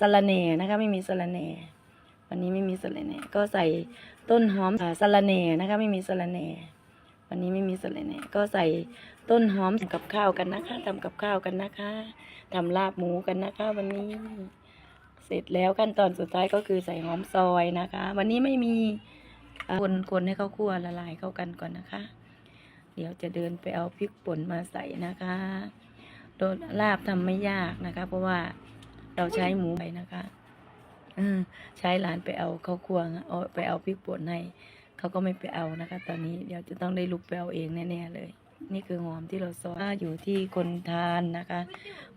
สะระแหน่นะคะไม่มีสะระแหน่วันนี้ไม่มีสะระแหน่ก็ใส่ต้นหอมสะระแหน่นะคะไม่มีสะระแหน่วันนี้ไม่มีสะระแหน่ก็ใส่ต้นหอมทำกับข้าวกันนะคะทำกับข้าวกันนะคะทำลาบหมูกันนะคะ วันนี้ เสร็จแล้วขั้นตอนสุดท้ายก็คือใส่หอมซอยนะคะ วันนี้ไม่มีคนคนให้เข้าคั่วละลายเข้ากันก่อนนะคะ เดี๋ยวจะเดินไปเอาพริกป่นมาใส่นะคะโดนลาบทำไม่ยากนะคะ เพราะว่า เราใช้หมูไปนะคะใช้หลานไปเอาข้าวคั่วเอาไปเอาพริกป่นให้เขาก็ไม่ไปเอานะคะ ตอนนี้เดี๋ยวจะต้องได้ลุกไปเอาเองแน่ๆเลย นี่คือหอมที่เราซอยอยู่ที่คนทานนะคะ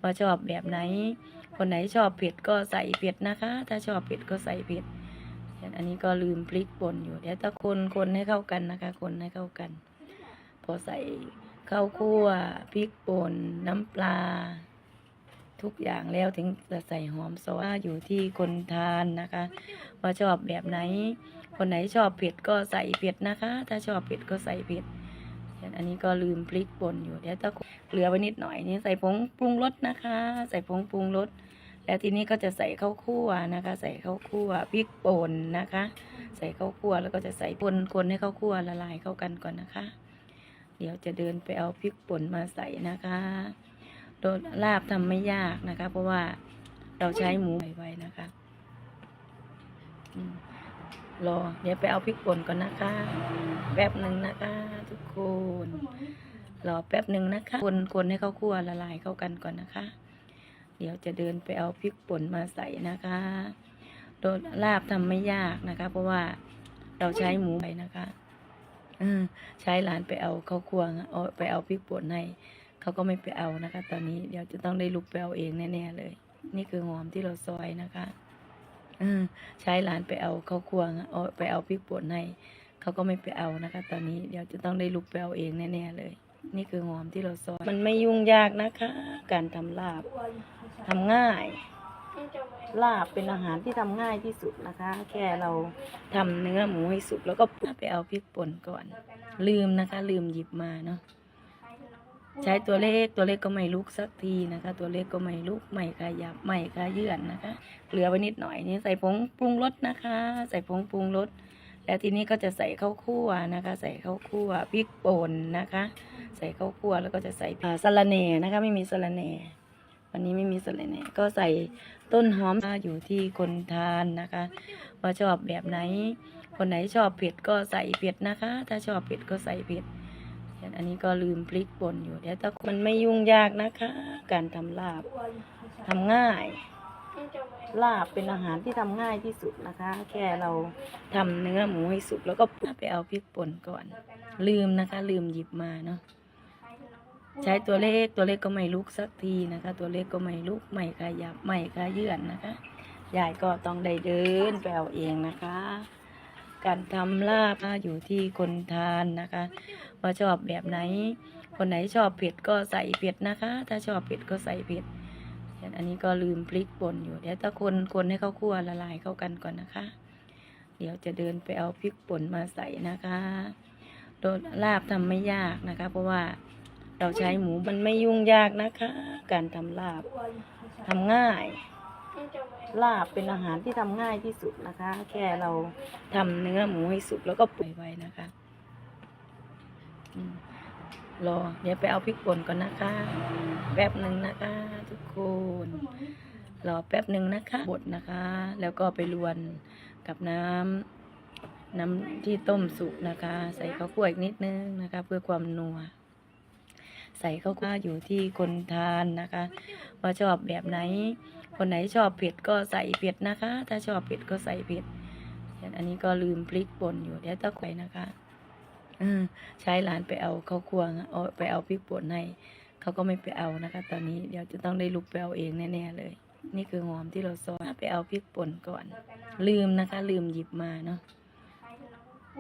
ว่าชอบแบบไหน คนไหนชอบเผ็ดก็ใส่เผ็ดนะคะ ถ้าชอบเผ็ดก็ใส่เผ็ดอันนี้ก็ลืมพริกป่นอยู่เดี๋ยวถ้าคนคนให้เข้ากันนะคะ คนให้เข้ากัน พอใส่ข้าวคั่วพริกป่นน้ำปลา ทุกอย่างแล้วถึงจะใส่หอมซอสว่าอยู่ที่คนทานนะคะว่าชอบแบบไหน คนไหนชอบเผ็ดก็ใส่เผ็ดนะคะ ถ้าชอบเผ็ดก็ใส่เผ็ดอันนี้ก็ลืมพริกป่นอยู่เดี๋ยวถ้าเหลือไว้นิดหน่อยนี่ใส่ผงปรุงรสนะคะ ใส่ผงปรุงรสแล้วทีนี้ก็จะใส่ข้าวคั่วนะคะ ใส่ข้าวคั่วพริกป่นนะคะ ใส่ข้าวคั่วแล้วก็จะใส่คนคนให้ข้าวคั่วละลายเข้ากันก่อนนะคะ เดี๋ยวจะเดินไปเอาพริกป่นมาใส่นะคะ โดนลาบทำไม่ยากนะคะ เพราะว่าเราใช้หมูไว้นะคะรอเดี๋ยวไปเอาพริกป่นก่อนนะคะ แป๊บหนึ่งนะคะ ทุกคนรอแป๊บหนึ่งนะคะ คนคนให้ข้าวคั่วละลายเข้ากันก่อนนะคะ เดี๋ยวจะเดินไปเอาพริกป่นมาใส่นะคะโดนลาบทำไม่ยากนะคะ เพราะว่าเราใช้หมูไปนะคะใช้หลานไปเอาข้าวคั่วเอาไปเอาพริกป่นให้ เขาก็ไม่ไปเอานะคะ ตอนนี้เดี๋ยวจะต้องได้ลุกไปเอาเองแน่ๆเลย นี่คือหอมที่เราซอยนะคะออใช้หลานไปเอาเขาวคั่วเอาไปเอาพริกป่นให้เขาก็ไม่ไปเอานะคะ ตอนนี้เดี๋ยวจะต้องได้ลุกไปเอาเองแน่ๆเลย นี่คือหอมที่เราซอยมันไม่ยุ่งยากนะคะ การทำลาบทำง่าย ลาบเป็นอาหารที่ทำง่ายที่สุดนะคะ แค่เราทำเนื้อหมูให้สุกแล้วก็ไปเอาพริกป่นก่อน ลืมนะคะ ลืมหยิบมาเนาะ ใช้ตัวเลขตัวเลขก็ไม่ลุกสักทีนะคะ ตัวเลขก็ไม่ลุกไม่ขยับไม่ขยื่นนะคะเหลือไว้นิดหน่อยนี่ใส่ผงปรุงรสนะคะ ใส่ผงปรุงรสแล้วทีนี้ก็จะใส่ข้าวคั่วนะคะ ใส่ข้าวคั่วพริกป่นนะคะ ใส่ข้าวคั่วแล้วก็จะใส่อ่าสะระแหน่นะคะ ไม่มีสะระแหน่วันนี้ไม่มีสะระแหน่ก็ใส่ต้นหอมอยู่ที่คนทานนะคะว่าชอบแบบไหน คนไหนชอบเผ็ดก็ใส่เผ็ดนะคะ ถ้าชอบเผ็ดก็ใส่เผ็ด อันนี้ก็ลืมพริกป่นอยู่เดี๋ยวถ้ามันไม่ยุ่งยากนะคะ การทำลาบทำง่าย ลาบเป็นอาหารที่ทำง่ายที่สุดนะคะ แค่เราทำเนื้อหมูให้สุกแล้วก็ไปเอาพริกป่นก่อน ลืมนะคะ ลืมหยิบมาเนาะใช้ตัวเลขตัวเลขก็ไม่ลุกสักทีนะคะ ตัวเลขก็ไม่ลุกไม่ขยับไม่ขยื่นนะคะยายก็ต้องได้เดินไปเอาเองนะคะ การทำลาบอยู่ที่คนทานนะคะว่าชอบแบบไหน คนไหนชอบเผ็ดก็ใส่เผ็ดนะคะ ถ้าชอบเผ็ดก็ใส่เผ็ดอันนี้ก็ลืมพริกป่นอยู่เดี๋ยวถ้าคนคนให้เข้าคั่วละลายเข้ากันก่อนนะคะ เดี๋ยวจะเดินไปเอาพริกป่นมาใส่นะคะโดนลาบทำไม่ยากนะคะ เพราะว่าเราใช้หมูมันไม่ยุ่งยากนะคะ การทำลาบทำง่าย ลาบเป็นอาหารที่ทำง่ายที่สุดนะคะ แค่เราทำเนื้อหมูให้สุกแล้วก็ปล่อยไว้นะคะรอเดี๋ยวไปเอาพริกป่นก่อนนะคะ แป๊บหนึ่งนะคะ ทุกคนรอแป๊บหนึ่งนะคะบดนะคะ แล้วก็ไปรวนกับน้ำน้ำที่ต้มสุกนะคะ ใส่ข้าวคั่วอีกนิดนึงนะคะ เพื่อความนัว ใส่ข้าวคั่วอยู่ที่คนทานนะคะว่าชอบแบบไหน คนไหนชอบเผ็ดก็ใส่เผ็ดนะคะ ถ้าชอบเผ็ดก็ใส่เผ็ดอันนี้ก็ลืมพริกป่นอยู่เดี๋ยวต้องไปนะคะเออใช้หลานไปเอาข้าวคั่วเอาไปเอาพริกป่นให้เขาก็ไม่ไปเอานะคะ ตอนนี้เดี๋ยวจะต้องได้ลุกไปเอาเองแน่ๆเลย นี่คือหอมที่เราซอยไปเอาพริกป่นก่อน ลืมนะคะ ลืมหยิบมาเนาะ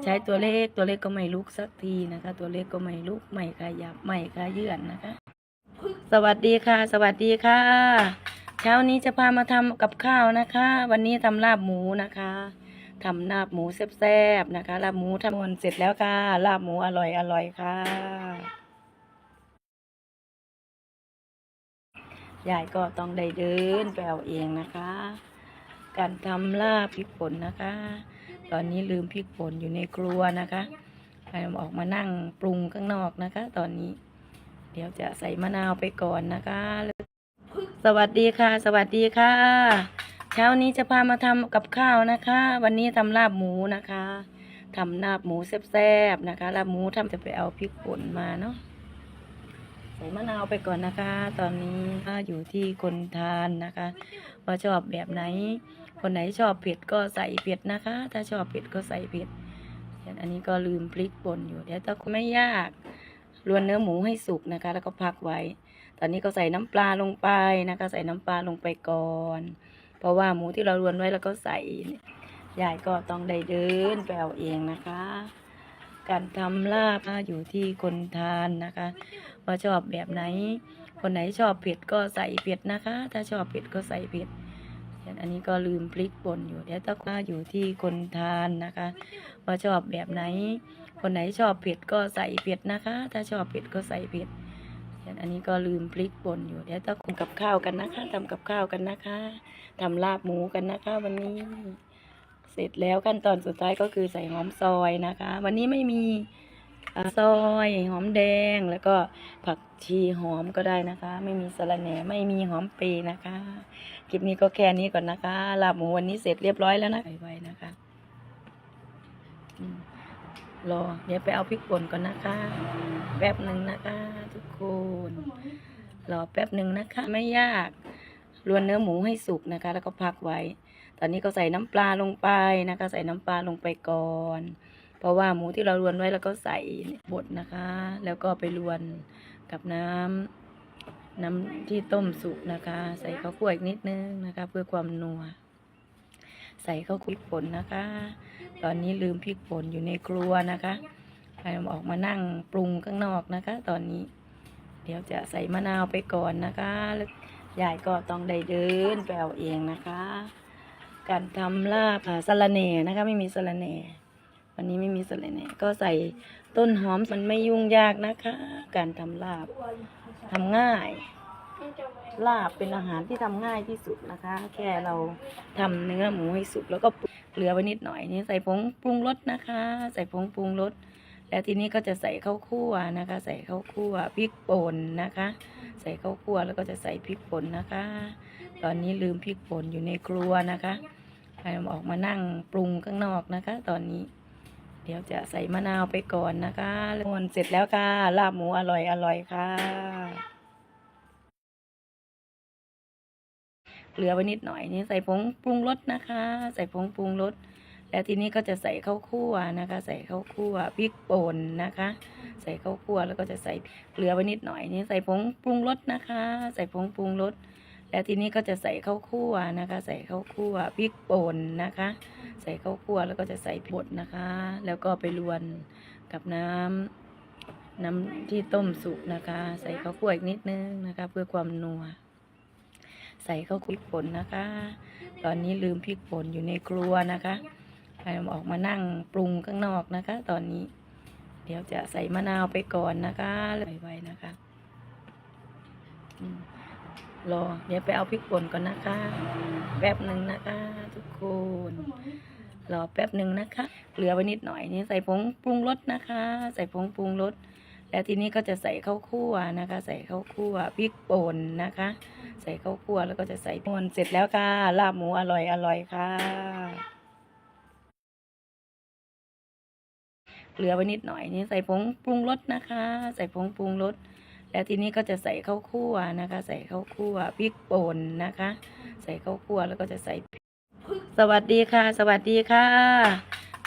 ใช้ตัวเลขตัวเลขก็ไม่ลุกสักทีนะคะ ตัวเลขก็ไม่ลุกไม่ขยับไม่ขยื่นนะคะ สวัสดีค่ะ สวัสดีค่ะ เช้านี้จะพามาทำกับข้าวนะคะ วันนี้ทำลาบหมูนะคะทำลาบหมูแซ่บๆนะคะลาบหมูทำวนเสร็จแล้วค่ะ ลาบหมูอร่อยอร่อยค่ะยายก็ต้องได้เดินไปเอาเองนะคะ การทำลาบพริกป่นนะคะ ตอนนี้ลืมพริกป่นอยู่ในครัวนะคะให้ออกมานั่งปรุงข้างนอกนะคะ ตอนนี้ เดี๋ยวจะใส่มะนาวไปก่อนนะคะ สวัสดีค่ะ สวัสดีค่ะ เช้านี้จะพามาทำกับข้าวนะคะ วันนี้ทำลาบหมูนะคะทำลาบหมูแซ่บๆนะคะลาบหมูทำจะไปเอาพริกป่นมาเนาะใส่มะนาวไปก่อนนะคะ ตอนนี้ก็อยู่ที่คนทานนะคะ ว่าชอบแบบไหน คนไหนชอบเผ็ดก็ใส่เผ็ดนะคะ ถ้าชอบเผ็ดก็ใส่เผ็ดอันนี้ก็ลืมพริกป่นอยู่เดี๋ยวถ้าไม่ยากรวนเนื้อหมูให้สุกนะคะ แล้วก็พักไว้ ตอนนี้ก็ใส่น้ำปลาลงไปนะคะ ใส่น้ำปลาลงไปก่อน เพราะว่าหมูที่เรารวนไว้แล้วก็ใส่ยายก็ต้องได้เดินไปเอาเองนะคะ การทำลาบอยู่ที่คนทานนะคะ ว่าชอบแบบไหน คนไหนชอบเผ็ดก็ใส่เผ็ดนะคะ ถ้าชอบเผ็ดก็ใส่เผ็ด อันนี้ก็ลืมพริกป่นอยู่ เดี๋ยวต้องว่าอยู่ที่คนทานนะคะ ว่าชอบแบบไหน คนไหนชอบเผ็ดก็ใส่เผ็ดนะคะ ถ้าชอบเผ็ดก็ใส่เผ็ดอันนี้ก็ลืมพริกป่นอยู่ เดี๋ยวต้องทำกับข้าวกันนะคะทำกับข้าวกันนะคะทำลาบหมูกันนะคะ วันนี้ เสร็จแล้วขั้นตอนสุดท้ายก็คือใส่หอมซอยนะคะ วันนี้ไม่มี ซอยหอมแดงแล้วก็ผักชีหอมก็ได้นะคะ ไม่มีสะระแหน่ไม่มีหอมปรย์นะคะคลิปนี้ก็แค่นี้ก่อนนะคะลาบหมูวันนี้เสร็จเรียบร้อยแล้วนะไวๆนะคะรอเดี๋ยวไปเอาพริกป่นก่อนนะคะ แป๊บหนึ่งนะคะ ทุกคนรอแป๊บหนึ่งนะคะ ไม่ยากรวนเนื้อหมูให้สุกนะคะ แล้วก็พักไว้ ตอนนี้ก็ใส่น้ำปลาลงไปนะคะ ใส่น้ำปลาลงไปก่อน เพราะว่าหมูที่เรารวนไว้แล้วก็ใส่บดนะคะ แล้วก็ไปรวนกับน้ำน้ำที่ต้มสุกนะคะ ใส่ข้าวคั่วอีกนิดนึงนะคะ เพื่อความนัว ใส่ข้าวคุกป่นนะคะ ตอนนี้ลืมพริกป่นอยู่ในครัวนะคะให้ออกมานั่งปรุงข้างนอกนะคะ ตอนนี้ เดี๋ยวจะใส่มะนาวไปก่อนนะคะแล้วยายก็ต้องได้เดินไปเอาเองนะคะ การทำลาบอ่าสะระแหน่นะคะ ไม่มีสะระแหน่ วันนี้ไม่มีสะระแหน่ก็ใส่ต้นหอมมันไม่ยุ่งยากนะคะ การทำลาบทำง่าย ลาบเป็นอาหารที่ทำง่ายที่สุดนะคะ แค่เราทำเนื้อหมูให้สุกแล้วก็เหลือไว้นิดหน่อยนี่ใส่ผงปรุงรสนะคะ ใส่ผงปรุงรสแล้วทีนี้ก็จะใส่ข้าวคั่วนะคะ ใส่ข้าวคั่วพริกป่นนะคะ ใส่ข้าวคั่วแล้วก็จะใส่พริกป่นนะคะ ตอนนี้ลืมพริกป่นอยู่ในครัวนะคะให้ออกมานั่งปรุงข้างนอกนะคะ ตอนนี้ ดี๋ยวจะใส่มะนาวไปก่อนนะคะแล้วเสร็จแล้วค่ะ ลาบหมูอร่อยอร่อยค่ะ เหลือไว้นิดหน่อยนี่ใส่ผงปรุงรสนะคะ ใส่ผงปรุงรสแล้วทีนี้ก็จะใส่ข้าวคั่วนะคะ ใส่ข้าวคั่วพริกป่นนะคะ ใส่ข้าวคั่วแล้วก็จะใส่เหลือไว้นิดหน่อยนี่ใส่ผงปรุงรสนะคะ ใส่ผงปรุงรสแล้วทีนี้ก็จะใส่ข้าวคั่วนะคะ ใส่ข้าวคั่วพริกป่นนะคะ ใส่ข้าวคั่วแล้วก็จะใส่บดนะคะ แล้วก็ไปรวนกับน้ำน้ำที่ต้มสุกนะคะ ใส่ข้าวคั่วอีกนิดนึงนะคะ เพื่อความนัว ใส่ข้าวพริกป่นนะคะ ตอนนี้ลืมพริกป่นอยู่ในครัวนะคะให้ออกมานั่งปรุงข้างนอกนะคะ ตอนนี้ เดี๋ยวจะใส่มะนาวไปก่อนนะคะไว้ๆนะคะรอเดี๋ยวไปเอาพริกป่นก่อนนะคะ แป๊บหนึ่งนะคะ ทุกคน รอแป๊บหนึ่งนะคะ เหลือไว้นิดหน่อยนี่ใส่ผงปรุงรสนะคะ ใส่ผงปรุงรสแล้วทีนี้ก็จะใส่ข้าวคั่วนะคะ ใส่ข้าวคั่วพริกป่นนะคะ ใส่ข้าวคั่วแล้วก็จะใส่ป่นเสร็จแล้วค่ะลาบหมูอร่อยอร่อยค่ะ เหลือไว้นิดหน่อยนี่ใส่ผงปรุงรสนะคะ ใส่ผงปรุงรสแล้วทีนี้ก็จะใส่ข้าวคั่วนะคะ ใส่ข้าวคั่วพริกป่นนะคะ ใส่ข้าวคั่วแล้วก็จะใส่ สวัสดีค่ะ สวัสดีค่ะ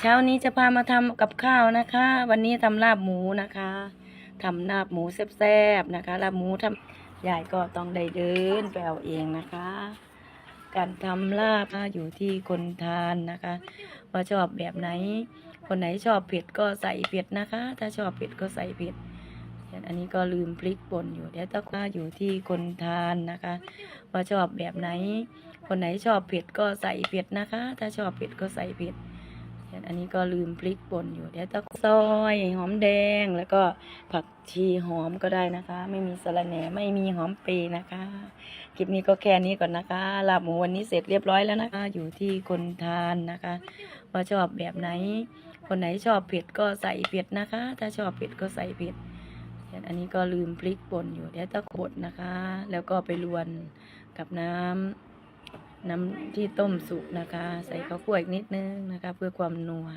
เช้านี้จะพามาทำกับข้าวนะคะ วันนี้ทำลาบหมูนะคะทำลาบหมูแซ่บๆนะคะลาบหมูทำยายก็ต้องได้เดินไปเอาเองนะคะ การทำลาบอยู่ที่คนทานนะคะ ว่าชอบแบบไหน คนไหนชอบเผ็ดก็ใส่เผ็ดนะคะ ถ้าชอบเผ็ดก็ใส่เผ็ด อันนี้ก็ลืมพริกป่นอยู่เดี๋ยวต้องว่าอยู่ที่คนทานนะคะ ว่าชอบแบบไหน คนไหนชอบเผ็ดก็ใส่เผ็ดนะคะ ถ้าชอบเผ็ดก็ใส่เผ็ดอันนี้ก็ลืมพริกป่นอยู่เดี๋ยวตะซอยหอมแดงแล้วก็ผักชีหอมก็ได้นะคะ ไม่มีสะระแหน่ไม่มีหอมเปรย์นะคะคลิปนี้ก็แค่นี้ก่อนนะคะลาบหมูวันนี้เสร็จเรียบร้อยแล้วนะคะ อยู่ที่คนทานนะคะ ว่าชอบแบบไหน คนไหนชอบเผ็ดก็ใส่เผ็ดนะคะ ถ้าชอบเผ็ดก็ใส่เผ็ด อันนี้ก็ลืมพริกป่นอยู่เดี๋ยวจะกดนะคะ แล้วก็ไปรวนกับน้ำน้ำที่ต้มสุกนะคะ ใส่ข้าวคั่วอีกนิดนึงนะคะ เพื่อความนัว